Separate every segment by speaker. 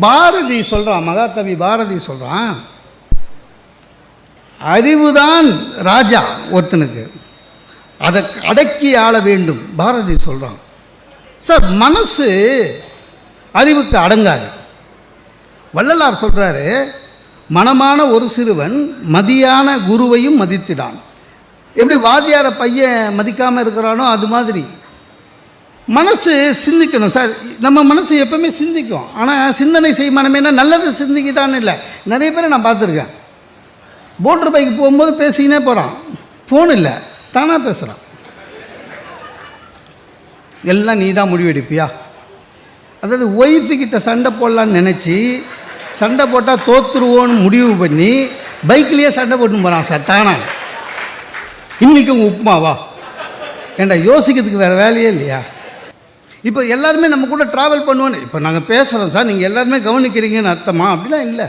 Speaker 1: பாரதி சொல்கிறான் மகாகவி பாரதி சொல்கிறான் அறிவுதான் ராஜா ஒருத்தனுக்கு. அதை அடக்கி ஆள வேண்டும் பாரதி சொல்கிறான் சார் மனசு அறிவுக்கு அடங்காது. வள்ளலார் சொல்கிறாரு மனமான ஒரு சிறுவன் மதியான குருவையும் மதித்திடான். எப்படி வாதியார பையன் மதிக்காமல் இருக்கிறானோ அது மாதிரி. மனசு சிந்திக்கணும் சார். நம்ம மனசு எப்பவுமே சிந்திக்கும். ஆனால் சிந்தனை செய்யும் மனமேனா நல்லது சிந்திக்குதான்னு இல்லை. நிறைய பேரை நான் பார்த்துருக்கேன். போட்டர் பைக் போகும்போது பேசிக்கினே போகிறான் ஃபோன் இல்லை. தானாக பேசுகிறான் எல்லாம் நீ தான் முடிவெடுப்பியா? அதாவது ஒய்ஃபுக்கிட்ட சண்டை போடலான்னு நினச்சி சண்டை போட்டால் தோத்துருவோன்னு முடிவு பண்ணி பைக்லேயே சண்டை போட்டுன்னு போகிறான் சார் தானா? இன்றைக்கும் உப்புமாவா? ஏண்டா யோசிக்கிறதுக்கு வேறு வேலையே இல்லையா? இப்போ எல்லாருமே நம்ம கூட ட்ராவல் பண்ணுவோன்னு இப்போ நாங்கள் பேசுகிறோம் சார் நீங்கள் எல்லாருமே கவனிக்கிறீங்கன்னு அர்த்தமா? அப்படிலாம் இல்லை.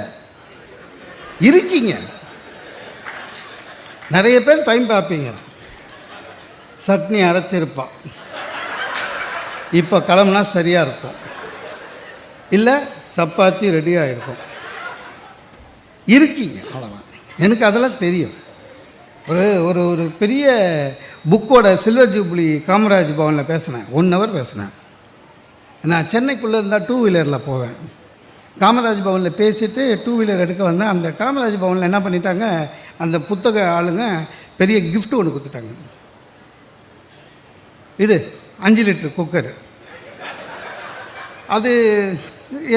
Speaker 1: இருக்கீங்க. நிறைய பேர் டைம் பார்ப்பீங்க. சட்னி அரைச்சிருப்பான் இப்போ கிளம்புனா சரியாக இருக்கும். இல்லை சப்பாத்தி ரெடியாக இருக்கும் இருக்கீங்க அவ்வளோதான் எனக்கு அதெல்லாம் தெரியும். ஒரு ஒரு ஒரு பெரிய புக்கோட சில்வர் ஜூப்ளி காமராஜ் பவனில் பேசினேன். ஒன் ஹவர் பேசினேன். நான் சென்னைக்குள்ளே இருந்தால் டூ வீலரில் போவேன். காமராஜ் பவனில் பேசிட்டு டூ வீலர் எடுக்க வந்தேன். அந்த காமராஜ் பவனில் என்ன பண்ணிட்டாங்க அந்த புத்தக ஆளுங்க பெரிய கிஃப்ட்டு ஒன்று கொடுத்துட்டாங்க. இது அஞ்சு லிட்டர் குக்கர் அது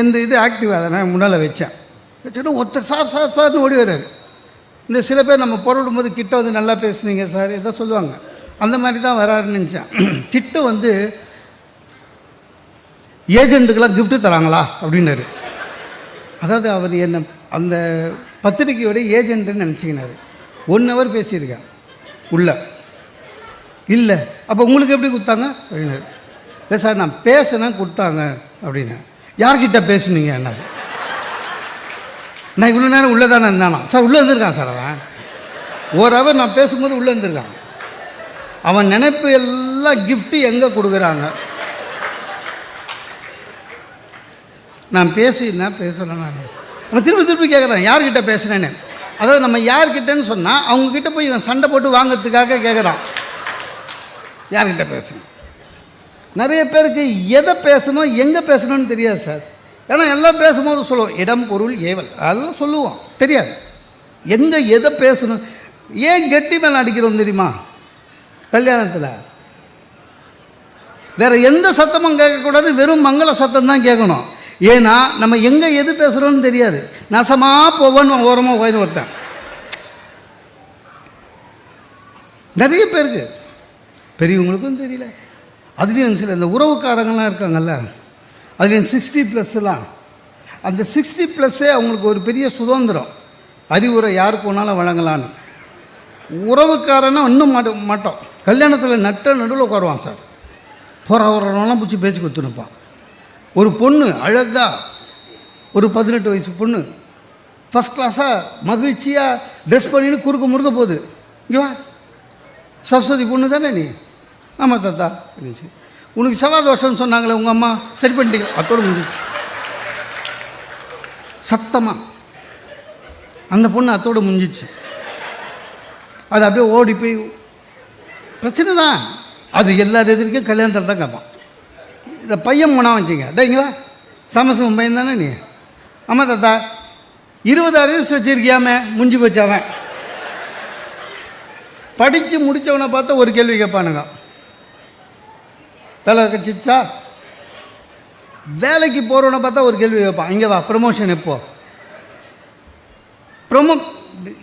Speaker 1: எந்த இது ஆக்டிவ் அதை நான் முன்னால் வச்சேன். வச்சுட்டு ஒருத்தர் சார் சார் சார்னு ஓடி வர்றாரு. இந்த சில பேர் நம்ம பொருளும் போது கிட்ட வந்து நல்லா பேசுனீங்க சார் ஏதோ சொல்லுவாங்க. அந்த மாதிரி தான் வராருன்னு நினச்சேன். கிட்ட வந்து ஏஜென்ட்டுக்கெல்லாம் கிஃப்ட்டு தராங்களா? அப்படின்னாரு. அதாவது அவர் என்ன அந்த பத்திரிக்கையோட ஏஜென்ட்டுன்னு நினச்சிக்கினாரு. ஒன் ஹவர் பேசியிருக்கேன் உள்ள. இல்லை அப்போ உங்களுக்கு எப்படி கொடுத்தாங்க? அப்படின்னாரு. இல்லை சார் நான் பேசினா கொடுத்தாங்க அப்படின்னு யார்கிட்ட பேசுனீங்க? என்ன நான் இவ்வளோ நேரம் உள்ளே தானே இருந்தானா? சார் உள்ளே இருந்திருக்கான் சார் அவன். ஒரு ஹவர் நான் பேசும்போது உள்ளே இருந்திருக்கான். அவன் நினைப்பு எல்லாம் கிஃப்ட்டு எங்கே கொடுக்குறாங்க? நான் பேசினா பேசுகிறேன் நான். அவன் திருப்பி திருப்பி கேட்குறான் யார்கிட்ட பேசுனேன்னு. அதாவது நம்ம யார்கிட்டன்னு சொன்னால் அவங்கக்கிட்ட போய் இவன் சண்டை போட்டு வாங்கிறதுக்காக கேட்குறான் யார்கிட்ட பேசணும் நிறைய பேருக்கு எதை பேசணும் எங்கே பேசணும்னு தெரியாது சார். ஏன்னா எல்லாம் பேசும்போது சொல்லுவோம் இடம் பொருள் ஏவல். அதெல்லாம் சொல்லுவோம் தெரியாது. எங்கே எதை பேசணும் ஏன் கெட்டி மேலே அடிக்கிறோம் தெரியுமா? கல்யாணத்தில். வேறு எந்த சத்தமும் கேட்கக்கூடாது வெறும் மங்கள சத்தம் தான் கேட்கணும். ஏன்னா நம்ம எங்கே எது பேசுகிறோன்னு தெரியாது. நசமாக போவோன்னு ஓரமாக உட்காந்து ஒருத்தன். நிறைய பேருக்கு பெரியவங்களுக்கும் தெரியல. அதுலேயும் சில இந்த உறவுக்காரங்களாம் இருக்காங்கல்ல. அதுலேயும் சிக்ஸ்டி ப்ளஸ்லாம் அந்த சிக்ஸ்டி ப்ளஸ்ஸே அவங்களுக்கு ஒரு பெரிய சுதந்திரம். அறிவுரை யாருக்கு வேணாலும் வழங்கலான்னு உறவுக்காரனா இன்னும் மாட்ட மாட்டோம். கல்யாணத்தில் நட்ட நடுவில் உட்காருவான் சார். போகிற வரலாம் பிடிச்சி பேச்சு கொடுத்துனுப்பான் ஒரு பொண்ணு அழகா ஒரு பதினெட்டு வயசு பொண்ணு. ஃபஸ்ட் கிளாஸாக மகிழ்ச்சியாக ட்ரெஸ் பண்ணின்னு குறுக்க முறுக்க போகுது. இங்கே வா. சரஸ்வதி பொண்ணு தானே நீ? ஆமாம் தாத்தா இருந்துச்சு உனக்கு செவ்வாய் தோஷம்னு சொன்னாங்களே உங்கள் அம்மா சரி பண்ணிட்டீங்க. அத்தோடு முடிஞ்சிச்சு. சத்தமாக அந்த பொண்ணு அத்தோடு முடிஞ்சிச்சு. அது அப்படியே ஓடி போய் பிரச்சனை தான். அது எல்லார் எதிர்க்கும் கல்யாணத்தில் தான் கேட்பான். இந்த பையன் போனா வச்சுங்க டேங்களா சமசம் பையன் தானே நீ? ஆமாம் தாத்தா. இருபதாயிரம் வயசு வச்சிருக்கியாமே? முடிஞ்சு வச்சவன் படித்து முடித்தவனை பார்த்தா ஒரு கேள்வி கேட்பானுங்க. வேலை கட்சிச்சா வேலைக்கு போகிறவனை பார்த்தா ஒரு கேள்வி கேட்பான். இங்கே வா ப்ரமோஷன் எப்போ? ப்ரொமோ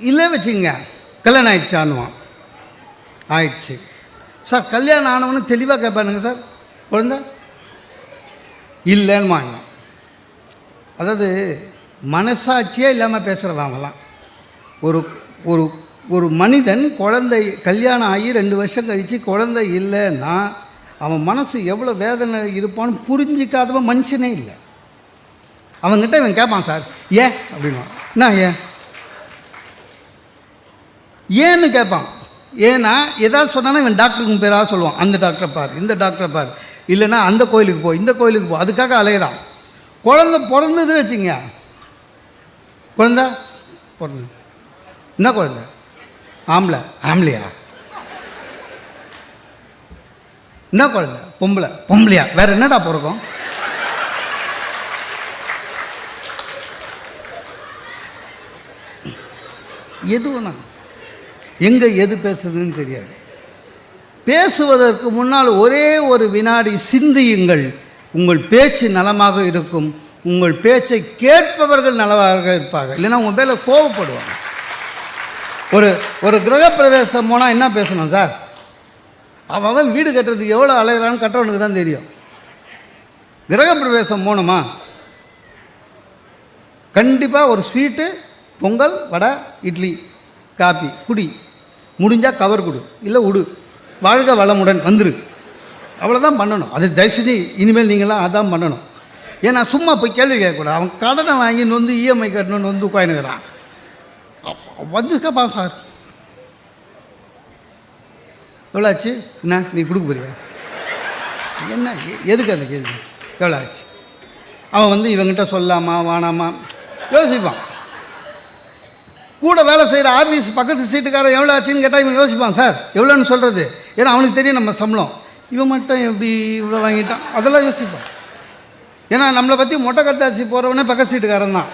Speaker 1: இல்லை வச்சுங்க கல்யாணம் ஆயிடுச்சான்னுவான். ஆயிடுச்சு. சார் கல்யாணம் ஆனவனு தெளிவாக கேட்பானுங்க சார். குழந்தை இல்லைன்னு வாங்க. அதாவது மனசாட்சியே இல்லாமல் பேசுகிறதாங்கலாம் ஒரு ஒரு ஒரு மனிதன் குழந்தை கல்யாணம் ஆகி ரெண்டு வருஷம் கழித்து குழந்தை இல்லைன்னா அவன் மனசு எவ்வளோ வேதனை இருப்பான்னு புரிஞ்சிக்காதவன் மனுஷனே இல்லை. அவன்கிட்ட இவன் கேட்பான் சார் ஏன்? அப்படின்வான் என்ன ஏன்? ஏன்னு கேட்பான் ஏன்னா ஏதாவது சொன்னானா இவன் டாக்டருக்கு பேராக சொல்லுவான். அந்த டாக்டரை பார் இந்த டாக்டரை பார். இல்லைன்னா அந்த கோயிலுக்கு போ இந்த கோயிலுக்கு போ அதுக்காக அலையிறான். குழந்த பிறந்தது வச்சுங்க. குழந்த? பிறந்தது. என்ன குழந்த? ஆம்பளை. ஆம்பளையா? என்ன குழந்த? பொம்பளை. பொம்பளையா? வேற என்னடா பிறக்கும்? எது வேணா எங்கே எது பேசுதுன்னு தெரியாது. பேசுவதற்கு முன்னால் ஒரே ஒரு வினாடி சிந்தியுங்கள். உங்கள் பேச்சு நலமாக இருக்கும். உங்கள் பேச்சை கேட்பவர்கள் நலமாக இருப்பார்கள். இல்லைன்னா உங்கள் பேரில் கோவப்படுவாங்க. ஒரு ஒரு கிரகப்பிரவேசம் போனால் என்ன பேசணும் சார்? அவன் அவன் வீடு கட்டுறதுக்கு எவ்வளோ அலைகிறான்னு கட்டுறவனுக்கு தான் தெரியும். கிரகப்பிரவேசம் போகணுமா? கண்டிப்பாக ஒரு ஸ்வீட்டு பொங்கல் வடை இட்லி காப்பி குடி. முடிஞ்சால் கவர் கொடு. இல்லை உடு. வாழ்க வளமுடன் வந்துரு. அவ்வளோதான் பண்ணணும். அது தயவுசெய்து இனிமேல் நீங்களாம் அதான் பண்ணணும். ஏன்னா சும்மா போய் கேள்வி கேட்கக்கூடாது. அவன் கடனை வாங்கி நொந்து இஎம்ஐ கட்டணும்னு வந்து உட்காந்துக்கிறான் வந்துருக்கப்பா சார். எவ்வளோ ஆச்சு என்ன? நீ கொடுக்க போறியா? என்ன? எ- எதுக்கு அந்த கேள்வி? எவ்வளோ ஆச்சு அவன் வந்து இவங்கிட்ட சொல்லாமா வானாமா யோசிப்பான். கூட வேலை செய்கிற ஆஃபீஸ் பக்கத்து சீட்டுக்காரன் எவ்வளோ ஆச்சுன்னு கேட்டால் இவன் யோசிப்பான் சார் எவ்வளோன்னு சொல்கிறது ஏன்னா அவனுக்கு தெரியும் நம்ம சம்பளம். இவன் மட்டும் எப்படி இவ்வளோ வாங்கிட்டான்? அதெல்லாம் யோசிப்பான். ஏன்னா நம்மளை பற்றி மொட்டை கட்டாசி போகிறவனே பக்கத்து சீட்டுக்காரன் தான்.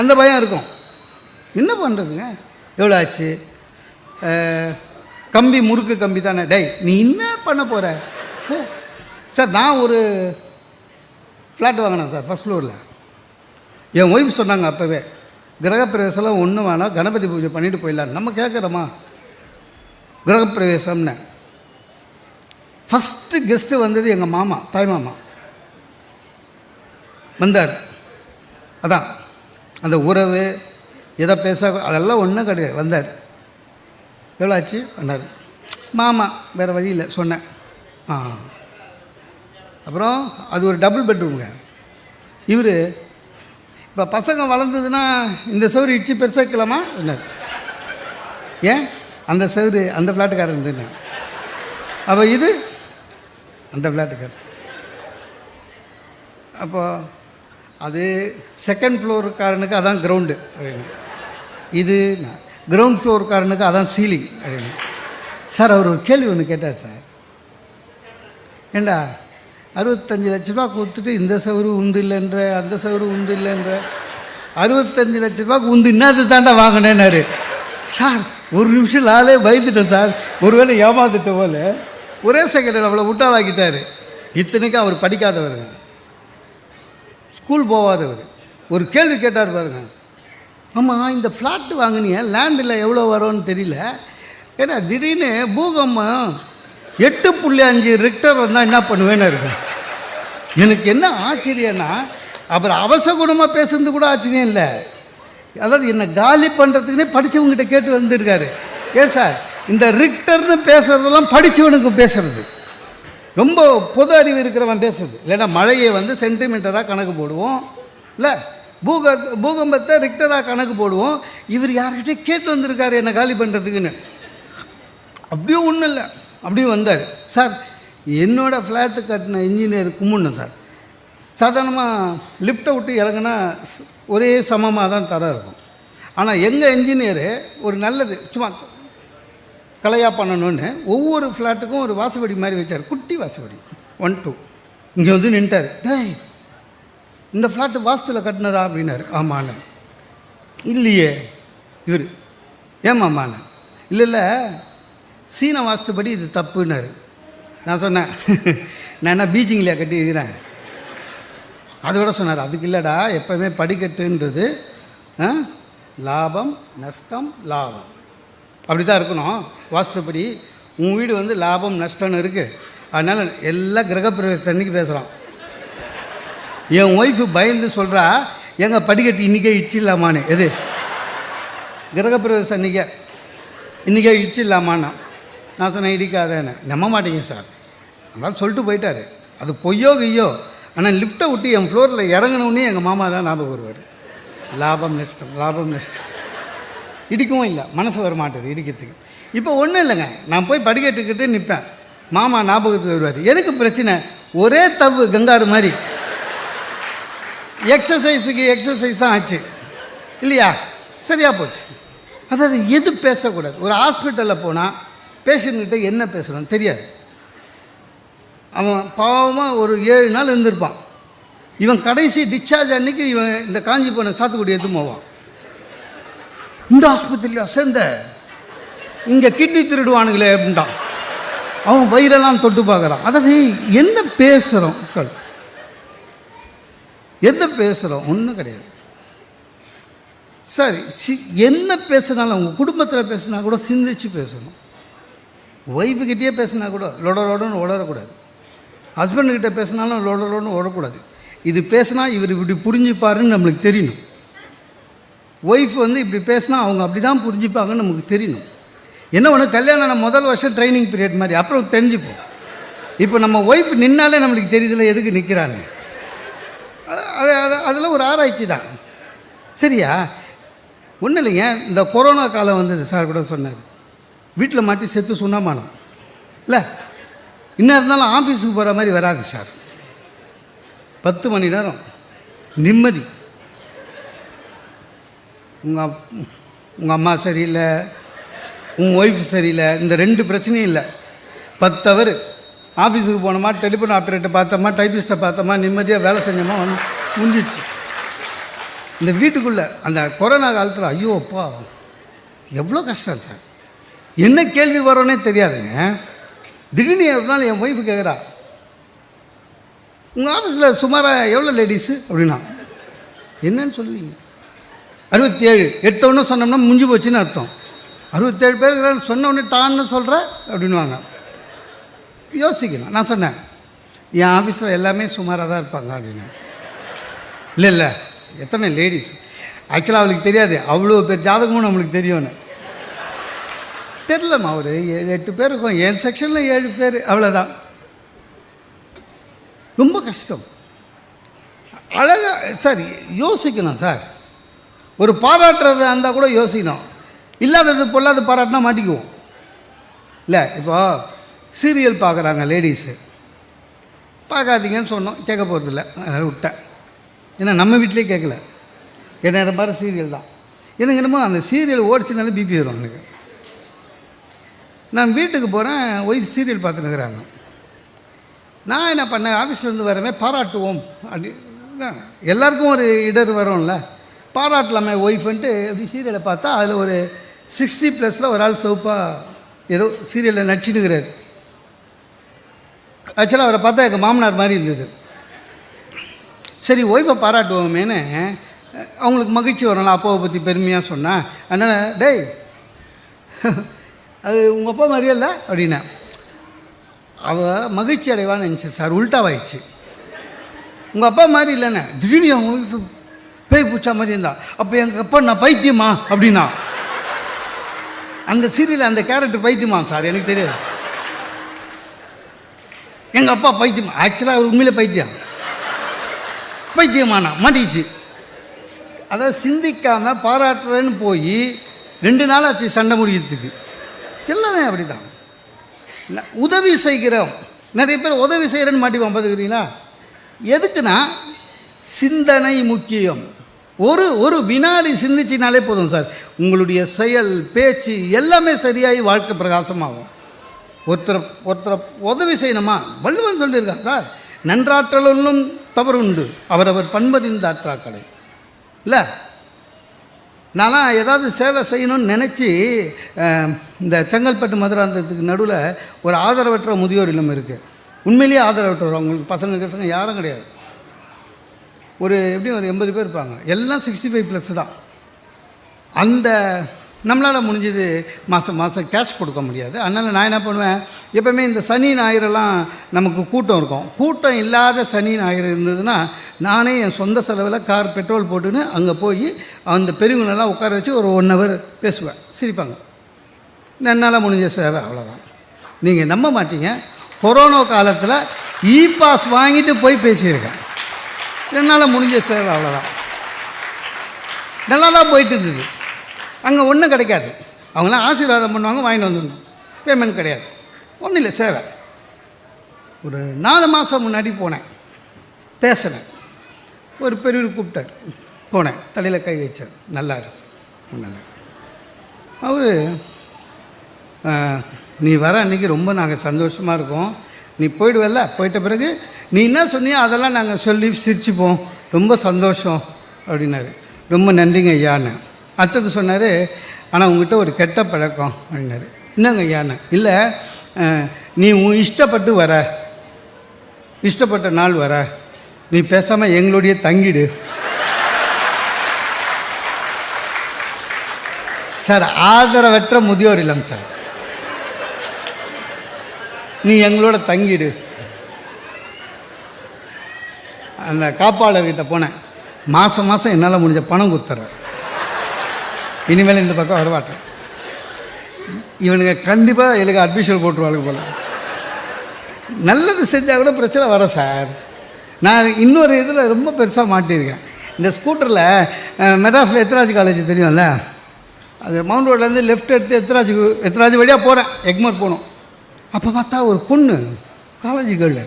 Speaker 1: அந்த பயம் இருக்கும். என்ன பண்ணுறதுங்க எவ்வளோ ஆச்சு? கம்பி முறுக்கு கம்பி தானே. டேய் நீ என்ன பண்ண போகிற போ. சார் நான் ஒரு ஃப்ளாட் வாங்கினேன் சார் ஃபஸ்ட் ஃப்ளோரில் என் ஒய்ஃப் சொன்னாங்க அப்போவே. கிரகப்பிரவேசம்லாம் ஒன்று வேணாம். கணபதி பூஜை பண்ணிட்டு போயிடலாம். நம்ம கேட்குறோமா கிரகப்பிரவேசம்னு. ஃபஸ்ட்டு கெஸ்ட்டு வந்தது எங்கள் மாமா தாய் மாமா. வந்தார். அதான். அந்த உறவு எதை பேச அதெல்லாம் ஒன்றும் கிடையாது. வந்தார். எவ்வளோ ஆச்சு? வந்தார். மாமா வேறு வழி இல்லை சொன்னேன். ஆ. அப்புறம் அது ஒரு டபுள் பெட்ரூமுங்க இவர் இப்போ பசங்க வளர்ந்ததுன்னா இந்த சவுறு இடிச்சு இருக்கலாமா என்ன? ஏன்? அந்த சவுறு அந்த ஃப்ளாட்டுக்காரன் இருந்துன்னு அப்போ இது? அந்த ஃப்ளாட்டுக்காரன் அப்போ அது செகண்ட் ஃப்ளோருக்காரனுக்கு அதான் கிரவுண்டு அப்படின்னு இது கிரவுண்ட் ஃப்ளோருக்காரனுக்கு அதான் சீலிங் அப்படின்னு சார் அவர் ஒரு கேள்வி ஒன்று கேட்டார் சார். ஏண்டா? அறுபத்தஞ்சு லட்ச ரூபா கொடுத்துட்டு இந்த சவுறு உண்டு இல்லைன்ற அந்த சவுறு உண்டு இல்லைன்ற. அறுபத்தஞ்சு லட்ச ரூபாய்க்கு உண்டு இன்னது தாண்டா வாங்கினேன்னாரு. சார் ஒரு நிமிஷம் நாளே பயந்துட்டேன் சார். ஒருவேளை ஏமாந்துட்ட போல. ஒரே செகண்டில் அவளை விட்டாதாக்கிட்டாரு இத்தனைக்கும் அவர் படிக்காதவருங்க ஸ்கூல் போகாதவர் ஒரு கேள்வி கேட்டார் பாருங்க. ஆமாம் இந்த ஃப்ளாட்டு வாங்கினீங்க லேண்டில் எவ்வளோ வரும்னு தெரியல. ஏன்னா திடீர்னு பூகம்பம் எட்டு புள்ளி அஞ்சு ரிக்டர் வந்தால் என்ன பண்ணுவேன்னு இருக்கும் எனக்கு என்ன ஆச்சரியன்னா அப்புறம் அவசகுணமாக பேசுறது கூட ஆச்சரியம் இல்லை. அதாவது என்னை காலி பண்ணுறதுக்குனே படித்தவங்ககிட்ட கேட்டு வந்திருக்காரு. ஏன் சார்? இந்த ரிக்டர்னு பேசுகிறதெல்லாம் படித்தவனுக்கு பேசுறது. ரொம்ப பொது அறிவு இருக்கிறவன் பேசுறது. இல்லைன்னா மழையை வந்து சென்டிமீட்டராக கணக்கு போடுவோம். இல்லை பூக பூகம்பத்தை ரிக்டராக கணக்கு போடுவோம். இவர் யார்கிட்டயே கேட்டு வந்திருக்காரு என்னை காலி பண்ணுறதுக்குன்னு அப்படியும் ஒன்றும் இல்லை. அப்படியும் வந்தார். சார் என்னோடய ஃப்ளாட்டு கட்டின இன்ஜினியர் கும்பிடணும் சார். சாதாரணமாக லிஃப்ட்டை விட்டு இறங்குனா ஒரே சமமாக தான் தர இருக்கும். ஆனால் எங்கள் இன்ஜினியரு ஒரு நல்லது சும்மா கலையாக பண்ணணும்னு ஒவ்வொரு ஃப்ளாட்டுக்கும் ஒரு வாசப்படி மாதிரி வச்சார். குட்டி வாசப்படி. ஒன் டூ இங்கே வந்து நின்ட்டார். டேய் இந்த ஃப்ளாட்டு வாஸ்தில் கட்டினதா? அப்படின்னாரு. ஆமாண்ணே. இல்லையே. இவர் ஏமாம்மாண்ணே இல்லை இல்லை. சீன வாஸ்துபடி இது தப்புன்னாரு. நான் சொன்னேன் நான் என்ன பீச்சிங்லையா கட்டியிருக்கிறேன்? அது கூட சொன்னார் அதுக்கு இல்லைடா எப்போவுமே படிக்கட்டுன்றது ஆ, லாபம் நஷ்டம் லாபம். அப்படி தான் இருக்கணும். வாஸ்துப்படி உன் வீடு வந்து லாபம் நஷ்டம்னு இருக்குது அதனால் எல்லா கிரகப்பிரவேச பேசுகிறோம் என் ஒய்ஃபு பயந்து சொல்கிறா எங்கள் படிக்கட்டு இன்றைக்கே இடிச்சிடலாமான்னு எது? கிரகப்பிரவேசம் அன்றைக்கே இன்றைக்கே இடிச்சிடலாமான்னா நான் சொன்னேன் இடிக்காதேன்னு நம்ப மாட்டேங்க சார். அதனால் சொல்லிட்டு போயிட்டாரு. அது பொய்யோ கையோ ஆனால் லிஃப்ட்டை விட்டு என் ஃப்ளோரில் இறங்கினோடனே எங்கள் மாமா தான் ஞாபகம் வருவார். லாபம் நஷ்டம் லாபம் நஷ்டம். இடிக்கவும் இல்லை மனசு வர மாட்டேது இடிக்கிறதுக்கு. இப்போ ஒன்றும் இல்லைங்க. நான் போய் படிக்கட்டுக்கிட்டு நிற்பேன் மாமா ஞாபகத்துக்கு வருவார். எதுக்கு பிரச்சனை? ஒரே தவு கங்காரு மாதிரி. எக்ஸசைஸுக்கு எக்ஸசைஸும் ஆச்சு. இல்லையா? சரியாக போச்சு. அதாவது எது பேசக்கூடாது? ஒரு ஹாஸ்பிட்டலில் போனால் பேஷண்ட்கிட்ட என்ன பேசணும் தெரியாது. அவன் பாவமாக ஒரு ஏழு நாள் இருந்திருப்பான். இவன் கடைசி டிஸ்சார்ஜ் அன்னைக்கு இவன் இந்த காஞ்சி போன சாத்துக்குடி எடுத்து போவான். இந்த ஆஸ்பத்திரியில் சேர்ந்த இங்கே கிட்னி திருடுவானுங்களே அப்படின்ட்டான். அவன் வயிறெல்லாம் தொட்டு பார்க்குறான். அதாவது என்ன பேசுகிறோம் மக்கள் எந்த பேசுகிறோம் ஒன்றும் கிடையாது. சரி சி என்ன பேசுனாலும் உங்கள் குடும்பத்தில் பேசுனா கூட சிந்திச்சு பேசணும். ஒய்ஃபுக்கிட்டே பேசுனா கூட லொடலோடன்னு ஓடக்கூடாது உளரக்கூடாது ஹஸ்பண்டுக்கிட்ட பேசினாலும் லொடலோடன்னு உளரக்கூடாது இது பேசினா இவர் இப்படி புரிஞ்சுப்பாருன்னு நம்மளுக்கு தெரியணும். ஒய்ஃப் வந்து இப்படி பேசினா அவங்க அப்படி தான் புரிஞ்சுப்பாங்கன்னு நமக்கு தெரியணும். என்ன ஒன்று கல்யாணம் முதல் வருஷம் ட்ரைனிங் பீரியட் மாதிரி அப்புறம் தெரிஞ்சுப்போம். இப்போ நம்ம ஒய்ஃப் நின்னாலே நம்மளுக்கு தெரியுதுல எதுக்கு நிற்கிறாங்க அது அது அதில் ஒரு ஆராய்ச்சி தான். சரியா? ஒன்றும் இல்லைங்க இந்த கொரோனா காலம் வந்தது சார் கூட சொன்னார். வீட்டில் மாட்டி செத்து சுண்ணாமானம் இல்லை இன்னும் இருந்தாலும் ஆஃபீஸுக்கு போகிற மாதிரி வராது சார். பத்து மணி நேரம் நிம்மதி. உங்கள் உங்கள் அம்மா சரியில்லை உங்கள் ஒய்ஃப் சரியில்லை இந்த ரெண்டு பிரச்சனையும் இல்லை. பத்து ஹவர் ஆஃபீஸுக்கு போனோமா டெலிஃபோன் ஆப்ரேட்டர் பார்த்தோமா டைப்பிஸ்ட்டை பார்த்தோமா நிம்மதியாக வேலை செஞ்சோமா வந்து முடிஞ்சிச்சு இந்த வீட்டுக்குள்ளே அந்த கொரோனா காலத்தில் ஐயோ அப்பா எவ்வளோ கஷ்டம் சார். என்ன கேள்வி வரோன்னே தெரியாதுங்க. திடீர்னு ஒரு நாள் என் ஒய்ஃபு கேட்குறா உங்கள் ஆஃபீஸில் சுமாராக எவ்வளோ லேடிஸு அப்படின்னா என்னன்னு சொல்லுவீங்க. அறுபத்தி ஏழு எடுத்தவொன்னே சொன்னோம்னா முடிஞ்சு போச்சுன்னு அர்த்தம். அறுபத்தேழு பேர் இருக்கிறாங்க சொன்ன டான்னு சொல்கிற அப்படின்வாங்க யோசிக்கணும். நான் சொன்னேன் என் ஆஃபீஸில் எல்லாமே சுமாராக தான் இருப்பாங்க அப்படின்னு இல்லை இல்லை எத்தனை லேடிஸ் ஆக்சுவலாக அவளுக்கு தெரியாது. அவ்வளோ பேர் ஜாதகமும் நம்மளுக்கு தெரியும்னு. தெரிலம்மா ஒரு ஏழு எட்டு பேர் இருக்கும். என் செக்ஷனில் ஏழு பேர் அவ்வளோதான் ரொம்ப கஷ்டம். அழகாக சார் யோசிக்கணும் சார். ஒரு பாராட்டுறது இருந்தால் கூட யோசிக்கணும். இல்லாதது பொல்லாத பாராட்டினா மாட்டிக்குவோம். இல்லை இப்போ சீரியல் பார்க்குறாங்க லேடிஸு பார்க்காதீங்கன்னு சொன்னோம். கேட்க போகிறதில்ல அதனால் விட்டேன். ஏன்னா நம்ம வீட்டிலே கேட்கல. என்ன நேரம் பாரு சீரியல் தான். எனக்கு என்னமோ அந்த சீரியல் ஓடிச்சுனாலும் பிபி வரும் எனக்கு. நான் வீட்டுக்கு போகிறேன் ஒய்ஃப் சீரியல் பார்த்துனுக்குறாங்க நான் என்ன பண்ணேன் ஆஃபீஸ்லேருந்து வரவே பாராட்டுவோம். அப்படி எல்லாருக்கும் ஒரு இடர் வரும்ல. பாராட்டலாமே ஒய்ஃப்ன்ட்டு அப்படி சீரியலை பார்த்தா அதில் ஒரு சிக்ஸ்டி ப்ளஸில் ஒரு ஆள் சோப்பாக ஏதோ சீரியலில் நடிச்சுனுக்கிறாரு ஆக்சுவலாக அவரை பார்த்தா எங்கள் மாமனார் மாதிரி இருந்தது. சரி ஒய்ஃபை பாராட்டுவோமேன்னு அவங்களுக்கு மகிழ்ச்சி வரலாம் அப்பாவை பற்றி பெருமையாக சொன்னேன் அதனால் டேய் அது உங்கள் அப்பா மாதிரியே இல்லை? அப்படின்னா. அவள் மகிழ்ச்சி அடைவான்னு நினச்சேன் சார் உல்ட்டாவாயிடுச்சு உங்கள் அப்பா மாதிரி இல்லைண்ணே திடீர்னு என் ஒய்ஃபு பேய் பூச்சா மாதிரி இருந்தா அப்போ எங்கள் அப்பா நான் பைத்தியமா? அப்படின்னா. அந்த சீரியல் அந்த கேரக்டர் பைத்தியமா சார் எனக்கு தெரியாது. எங்கள் அப்பா பைத்தியம்? ஆக்சுவலாக அவர் உண்மையிலே பைத்தியம். பைத்தியமானா மாட்டிச்சு அதாவது சிந்திக்காமல் பாராட்டுறேன்னு போய் ரெண்டு நாள் ஆச்சு சண்டை முடிக்கிறதுக்கு. எல்லாமே அப்படி தான் உதவி செய்கிறோம். நிறைய பேர் உதவி செய்கிறேன்னு மாட்டிப்பான் பார்த்துக்கிறீங்களா? எதுக்குன்னா சிந்தனை முக்கியம். ஒரு ஒரு வினாடி சிந்திச்சினாலே போதும் சார். உங்களுடைய செயல் பேச்சு எல்லாமே சரியாகி வாழ்க்கை பிரகாசமாகும். ஒருத்தரை ஒருத்தரை உதவி செய்யணுமா? வள்ளுவன் சொல்லியிருக்கான் சார். நன்றாற்றலும் தவறு உண்டு அவரவர் பண்பறிந்த ஆற்றாக்களை இல்லை? நான்லாம் ஏதாவது சேவை செய்யணும்னு நினச்சி இந்த செங்கல்பட்டு மதுராந்தத்துக்கு நடுவில் ஒரு ஆதரவற்ற முதியோர் இல்லம் இருக்குது உண்மையிலேயே ஆதரவற்றவர் அவங்களுக்கு பசங்க பசங்க யாரும் கிடையாது. ஒரு எப்படியும் ஒரு எண்பது பேர் இருப்பாங்க. எல்லாம் சிக்ஸ்டி ஃபைவ் ப்ளஸ் தான். அந்த நம்மளால் முடிஞ்சது மாதம் மாதம் கேஷ் கொடுக்க முடியாது. அதனால் நான் என்ன பண்ணுவேன்? எப்போவுமே இந்த சனி ஞாயிறெல்லாம் நமக்கு கூட்டம் இருக்கும். கூட்டம் இல்லாத சனி ஞாயிறு இருந்ததுன்னா நானே என் சொந்த செலவில் கார் பெட்ரோல் போட்டுன்னு அங்கே போய் அந்த பெரியவங்களெல்லாம் உட்கார வச்சு ஒரு ஒன் ஹவர் பேசுவேன். சிரிப்பாங்க. என்னால் முடிஞ்ச சேவை அவ்வளோதான் நீங்கள் நம்ப மாட்டீங்க. கொரோனா காலத்தில் இ பாஸ் வாங்கிட்டு போய் பேசியிருக்கேன். என்னால் முடிஞ்ச சேவை அவ்வளோதான் நல்லா தான் போயிட்டு இருந்தது. அங்கே ஒன்றும் கிடைக்காது. அவங்களாம் ஆசீர்வாதம் பண்ணுவாங்க வாங்கிட்டு வந்துடணும். பேமெண்ட் கிடையாது. ஒன்றும் இல்லை சேவை. ஒரு நாலு மாதம் முன்னாடி போனேன். பேசினேன். ஒரு பெரியவர் கூப்பிட்டார். போனேன். தலையில் கை வச்சார். நல்லா இருக்கு நல்லா அவர் நீ வர அன்றைக்கி ரொம்ப நாங்கள் சந்தோஷமாக இருக்கோம். நீ போயிடுவல்ல? போயிட்ட பிறகு நீ என்ன சொன்னியோ அதெல்லாம் நாங்கள் சொல்லி சிரிச்சுப்போம். ரொம்ப சந்தோஷம். அப்படின்னாரு. ரொம்ப நன்றிங்க ஐயான்னு அடுத்தது சொன்னார் ஆனால் உங்ககிட்ட ஒரு கெட்ட பழக்கம் அப்படின்னாரு என்னங்க ஐயான்னு இல்லை நீ உன் இஷ்டப்பட்டு வர. இஷ்டப்பட்ட நாள் வர. நீ பேசாமல் எங்களுடைய தங்கிடு. சார் ஆதரவற்ற முதியோர் இல்லம் சார். நீ எங்களோட தங்கிடு. அந்த காப்பாளர்கிட்ட போனேன். மாதம் மாதம் என்னால் முடிஞ்ச பணம் கொடுத்துட்றேன் இனிமேல் இந்த பக்கம் வரமாட்டேன் இவனுங்க கண்டிப்பாக எனக்கு அட்மிஷன் போட்டுருவாங்க போல. நல்லது செஞ்சால் கூட பிரச்சனை வரும் சார். நான் இன்னொரு இதில் ரொம்ப பெருசாக மாட்டியிருக்கேன். இந்த ஸ்கூட்டரில் மெட்ராஸில் எத்ராஜ் காலேஜ் தெரியும்ல? அது மவுண்ட் ரோட்லேருந்து லெஃப்ட் எடுத்து எத்ராஜ் எத்ராஜ் வழியாக போகிறேன் எக்மர் போகணும். அப்போ பார்த்தா ஒரு பொண்ணு காலேஜ் கேர்ள்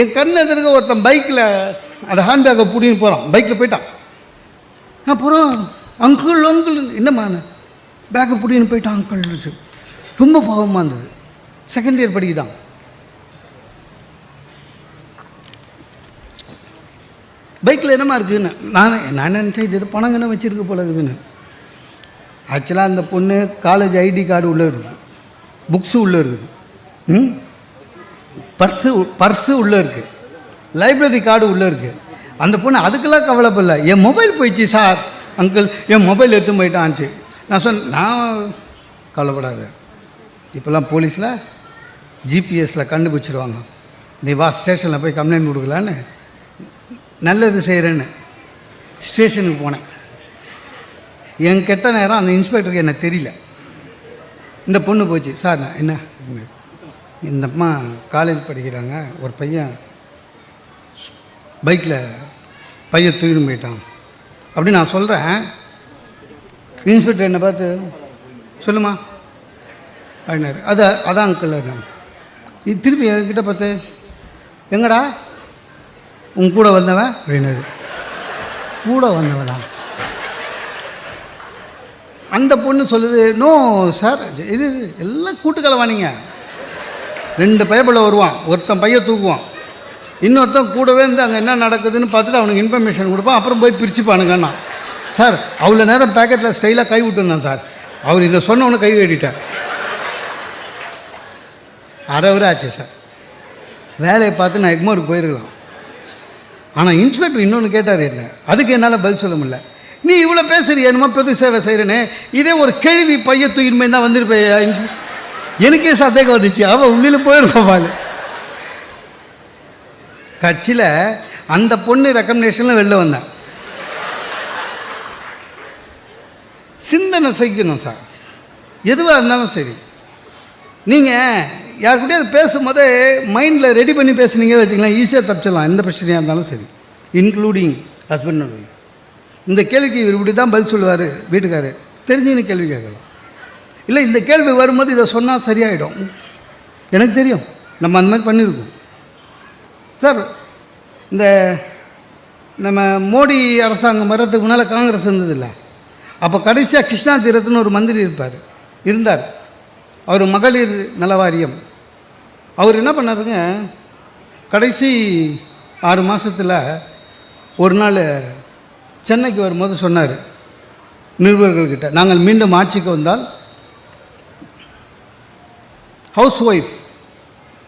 Speaker 1: என் கண்ணு எதிர்க்க ஒருத்தன் பைக்கில் அந்த ஹேண்ட்பேக்கை பிடின்னு போகிறான் பைக்கில் போயிட்டான். நான் போகிறோம் அங்கிள் அங்கிள். என்னம்மா பேக்கை பிடின்னு போயிட்டான் அங்கிள் ரொம்ப பாவமாக இருந்தது. செகண்ட் இயர் படிக்குதான். பைக்கில் என்னம்மா இருக்குதுன்னு நான் நான் நினச்சேன் இது பணம் கண்ணம் வச்சுருக்கு போல இருக்குதுன்னு. ஆக்சுவலாக அந்த பொண்ணு காலேஜ் ஐடி கார்டு உள்ளே இருக்குது புக்ஸு உள்ளே இருக்குது ம்? பர்ஸு பர்ஸு உள்ளே இருக்குது லைப்ரரி கார்டு உள்ளே இருக்குது அந்த பொண்ணு அதுக்கெல்லாம் கவலைப்படல. என் மொபைல் போயிடுச்சு சார். அங்கிள் என் மொபைல் எடுத்து போயிட்டான்ச்சு நான் சொன்னேன் நான் கவலைப்படாத. இப்போல்லாம் போலீஸில் ஜிபிஎஸில் கண்டுபிடிச்சிடுவாங்க நீ வா ஸ்டேஷனில் போய் கம்ப்ளைண்ட் கொடுக்கலான்னு. நல்லது செய்கிறேன்னு ஸ்டேஷனுக்கு போனேன். என் கெட்ட நேரம் அந்த இன்ஸ்பெக்டருக்கு எனக்கு தெரியல. இந்த பொண்ணு போச்சு. சார் நான் என்ன? இந்த அம்மா காலேஜ் படிக்கிறாங்க. ஒரு பையன் பைக்கில் பையன் தூக்கிட்டு போயிட்டான். அப்படி நான் சொல்கிறேன் இன்ஸ்பெக்டர் என்னை பார்த்து சொல்லுமா அப்படின்னாரு. அது அதான் அங்கிள் இது திருப்பி என்கிட்ட பார்த்து எங்கடா? உன் கூட வந்தவன் அப்படின்னாரு. கூட வந்தவனா? அந்த பொண்ணு சொல்லுது நோ சார் இது எல்லாம் கூட்டுக்கலவானீங்க ரெண்டு பயப்பில் வருவான். ஒருத்தன் பையன் தூக்குவான். இன்னொருத்தன் கூடவே இருந்து அங்கே என்ன நடக்குதுன்னு பார்த்துட்டு அவனுக்கு இன்ஃபர்மேஷன் கொடுப்பான் அப்புறம் போய் பிரிச்சுப்பானுங்கண்ணா சார் அவ்வளோ நேரம் பேக்கெட்டில் ஸ்டைலாக கை விட்டுருந்தான் சார். அவர் இதை சொன்னவொன்னே கை வெட்டிட்டார் அரை வரை ஆச்சு சார். வேலையை பார்த்து நான் எக்மோருக்கு போயிருக்கலாம். ஆனால் இன்ஸ்பெக்டர் இன்னொன்று கேட்டார் என்ன? அதுக்கு என்னால் பதில் சொல்ல முடியல. நீ இவ்வளோ பேசுறிய என்னமோ பொது சேவை செய்கிறேன்னு இதே ஒரு கேள்வி பைய தூக்கின்னு தான் வந்துட்டு போய் எனக்கே சந்தேகம் வந்துச்சு. அவள் உள்ளில் போயிருப்பாள் கட்சியில் அந்த பொண்ணு ரெக்கமெண்டேஷனில் வெளில வந்தேன் சிந்தனை செய்யணும் சார். எதுவாக இருந்தாலும் சரி. நீங்கள் யாருக்கிட்டே பேசும்போதே மைண்டில் ரெடி பண்ணி பேசுனீங்க வச்சுக்கலாம் ஈஸியாக தப்பிச்சிடலாம். எந்த பிரச்சனையாக இருந்தாலும் சரி. இன்க்ளூடிங் ஹஸ்பண்ட் அண்ட் ஒய்ஃப் இந்த கேள்விக்கு இவர் இப்படி தான் பதில் சொல்லுவார் வீட்டுக்காரு. தெரிஞ்சுன்னு கேள்வி கேட்கலாம். இல்லை இந்த கேள்வி வரும்போது இதை சொன்னால் சரியாயிடும். எனக்கு தெரியும். நம்ம அந்த மாதிரி பண்ணியிருக்கோம். சார் இந்த நம்ம மோடி அரசாங்கம் வர்றதுக்கு முன்னால் காங்கிரஸ் இருந்ததில்ல. அப்போ கடைசியாக கிருஷ்ணா தீரத்துன்னு ஒரு மந்திரி இருப்பார். இருந்தார். அவர் மகளிர் நலவாரியம். அவர் என்ன பண்ணாருங்க? கடைசி ஆறு மாதத்தில் ஒரு நாள் சென்னைக்கு வரும்போது சொன்னார் நிருபர்கள்கிட்ட நாங்கள் மீண்டும் ஆட்சிக்கு வந்தால் ஹவுஸ் ஒய்ஃப்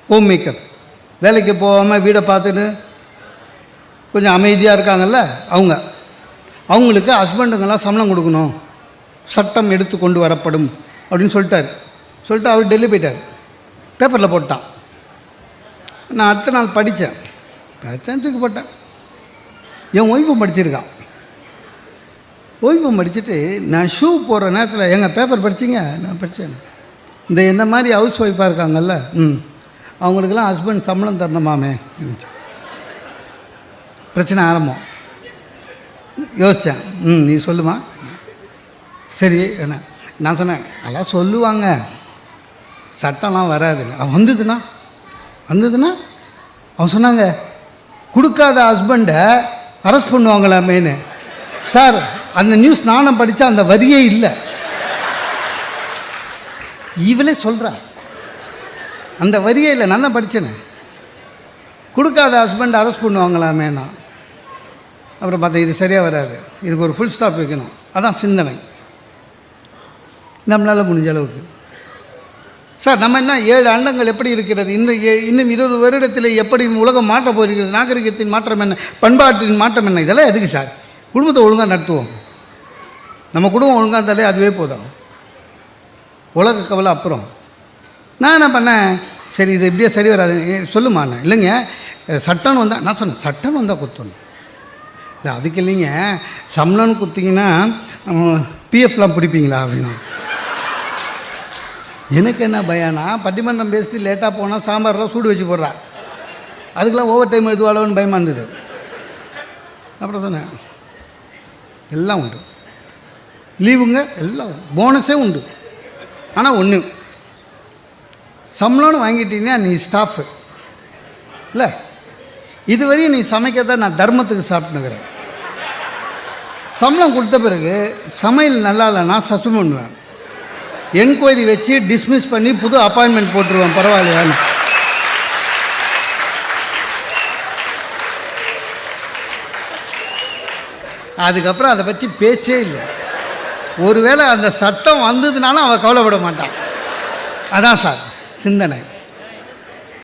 Speaker 1: ஹோம் மேக்கர் வேலைக்கு போகாமல் வீடை பார்த்துட்டு கொஞ்சம் அமைதியாக இருக்காங்கல்ல அவங்க. அவங்களுக்கு ஹஸ்பண்டுங்கெல்லாம் சம்பளம் கொடுக்கணும். சட்டம் எடுத்து கொண்டு வரப்படும் அப்படின்னு சொல்லிட்டார். சொல்லிட்டு அவர் டெல்லி போயிட்டார். பேப்பரில் போட்டான். நான் அடுத்த நாள் படித்தேன் படித்தேன் தூக்கி போட்டேன். என் ஒய்ஃபும் படிச்சிருக்கான். ஒய்ஃபும் படிச்சுட்டு நான் ஷூ போடுற நேரத்தில் எங்கள் பேப்பர் படிச்சிங்க? நான் படித்தேன் இந்த என்ன மாதிரி ஹவுஸ் ஒய்ஃபாக இருக்காங்கல்ல? ம். அவங்களுக்கெல்லாம் ஹஸ்பண்ட் சம்பளம் தரணுமாமே பிரச்சனை ஆரம்பம். யோசித்தேன் ம் நீ சொல்லுமா? சரி என்ன? நான் சொன்னேன் அதெல்லாம் சொல்லுவாங்க. சட்டம்லாம் வராது. அவன் வந்ததுன்னா? வந்ததுன்னா? அவன் சொன்னாங்க கொடுக்காத ஹஸ்பண்டை அரெஸ்ட் பண்ணுவாங்களாமேன்னு. சார் அந்த நியூஸ் நானும் படித்தா அந்த வரியே இல்லை. இவளே சொல்கிறா அந்த வரியே இல்லை நான் தான் படித்தேனே கொடுக்காத ஹஸ்பண்ட் அரெஸ்ட் பண்ணுவாங்களாமேனா? அப்புறம் பார்த்தா இது சரியாக வராது. இதுக்கு ஒரு ஃபுல் ஸ்டாப் வைக்கணும். அதான் சிந்தனை. நம்மளால் முடிஞ்ச அளவுக்கு. சார் நம்ம என்ன ஏழு அண்டங்கள் எப்படி இருக்கிறது? இன்னும் இன்னும் இருபது வருடத்தில் எப்படி உலகம் மாற்ற போயிருக்கிறது நாகரிகத்தின் மாற்றம் என்ன? பண்பாட்டின் மாற்றம் என்ன? இதெல்லாம் எதுக்கு சார்? குடும்பத்தை ஒழுங்காக நடத்துவோம். நம்ம குடும்பம் ஒழுங்காக இருந்தாலே அதுவே போதும். உலக கவலை அப்புறம். நான் என்ன பண்ணேன்? சரி இது இப்படியே சரி வராது. சொல்லுமா நான் இல்லைங்க. சட்டம்னு வந்தால் நான் சொன்னேன் சட்டம்னு வந்தால் குத்தணும். இல்லை அதுக்கு இல்லைங்க. சம்பளம்னு கொடுத்தீங்கன்னா பிஎஃப்லாம் பிடிப்பீங்களா அப்படின்னு. எனக்கு என்ன பயம்னா பட்டிமன்றம் பேசிட்டு லேட்டாக போனால் சாம்பார்லாம் சூடு வச்சு போடுறா. அதுக்கெல்லாம் ஓவர் டைம் எதுவாளோன்னு பயமாக இருந்தது. அப்புறம் சொன்னேன் எல்லாம் உண்டு. லீவுங்க எல்லாம் போனஸே உண்டு. ஆனால் ஒன்று சம்பளம்னு வாங்கிட்டீங்கன்னா நீ ஸ்டாஃபு இல்லை? இதுவரையும் நீ சமைக்கிறத நான் தர்மத்துக்கு சாப்பிட்டுக்கிறேன் சம்பளம் கொடுத்த பிறகு சமையல் நல்லா இல்லைன்னா சஸ்பெண்ட் பண்ணுவேன். என்கொயரி வச்சு டிஸ்மிஸ் பண்ணி புது அப்பாயின்மெண்ட் போட்டுருவேன் பரவாயில்லையான்னு. அதுக்கப்புறம் அதை பற்றி பேச்சே இல்லை. ஒருவேளை அந்த சட்டம் வந்ததுனாலும் அவன் கவலைப்பட மாட்டான். அதான் சார். சிந்தனை